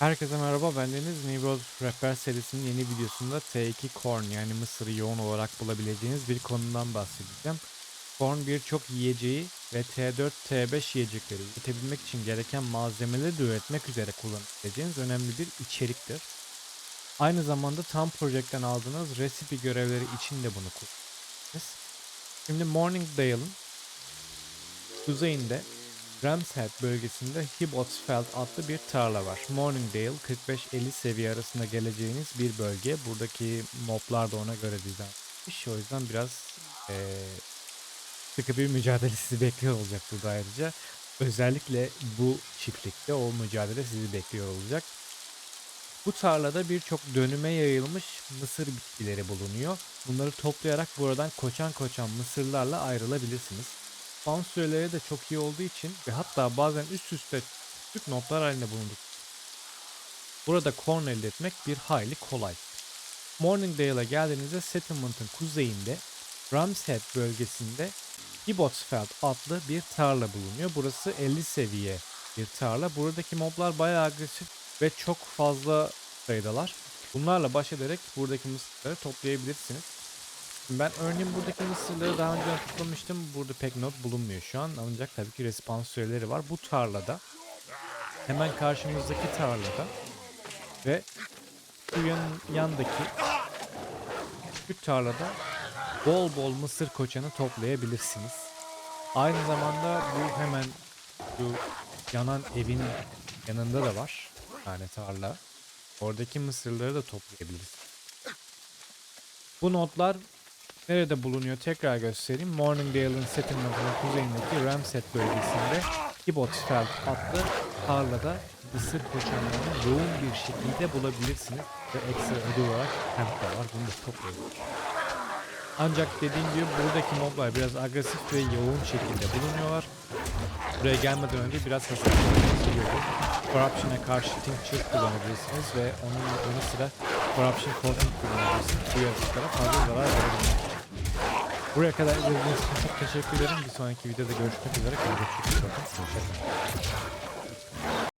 Herkese merhaba ben Deniz. New Rehber serisinin yeni videosunda T2 Corn yani mısırı yoğun olarak bulabileceğiniz bir konudan bahsedeceğim. Corn birçok yiyeceği ve T4, T5 yiyecekleri üretebilmek için gereken malzemeleri de üretmek üzere kullanabileceğiniz önemli bir içeriktir. Aynı zamanda tam projekten aldığınız recipe görevleri için de bunu kullanabilirsiniz. Şimdi Morningdale'ın kuzeyinde Ramshead bölgesinde Hibbotsfeld adlı bir tarla var. Morningdale 45-50 seviye arasında geleceğiniz bir bölge. Buradaki moblar da ona göre dizayn edilmiş. O yüzden biraz eee sıkı bir mücadele sizi bekliyor olacak burada ayrıca. Özellikle bu çiftlikte o mücadele sizi bekliyor olacak. Bu tarlada birçok dönüme yayılmış mısır bitkileri bulunuyor. Bunları toplayarak buradan koçan koçan mısırlarla ayrılabilirsiniz. Spawn süreleri de çok iyi olduğu için ve hatta bazen üst üste küçük notlar halinde bulunduk. Burada corn elde etmek bir hayli kolay. Morningdale'a geldiğinizde settlement'ın kuzeyinde Ramshead bölgesinde Hibbotsfeld adlı bir tarla bulunuyor. Burası 50 seviye bir tarla. Buradaki moblar bayağı agresif ve çok fazla sayıdalar. Bunlarla baş ederek buradaki mısırları toplayabilirsiniz. Ben örneğin buradaki mısırları daha önce toplamıştım. Burada pek not bulunmuyor şu an. Ancak tabii ki respons süreleri var. Bu tarlada hemen karşımızdaki tarlada ve şu yan, yandaki küçük tarlada bol bol mısır koçanı toplayabilirsiniz. Aynı zamanda bu hemen şu yanan evin yanında da var. Tane tarla. Oradaki mısırları da toplayabilirsiniz. Bu notlar nerede bulunuyor tekrar göstereyim. Morningdale'ın settlement'ının kuzeyindeki Ramsed bölgesinde Hibbotsfeld adlı tarlada mısır koçanlarını yoğun bir şekilde bulabilirsiniz. Ve ekstra ödül olarak hemp de var. Bunu da toplayın. Ancak dediğim gibi buradaki moblar biraz agresif ve yoğun şekilde bulunuyorlar. Buraya gelmeden önce biraz hasar gerekiyor. Corruption'a karşı Tincture kullanabilirsiniz ve onun yanı sıra Corruption Coating kullanabilirsiniz. Bu yaratıklara fazla zarar verebilmek için. Buraya kadar izlediğiniz için çok teşekkür ederim. Bir sonraki videoda görüşmek üzere. Kendinize çok iyi bakın. Hoşçakalın.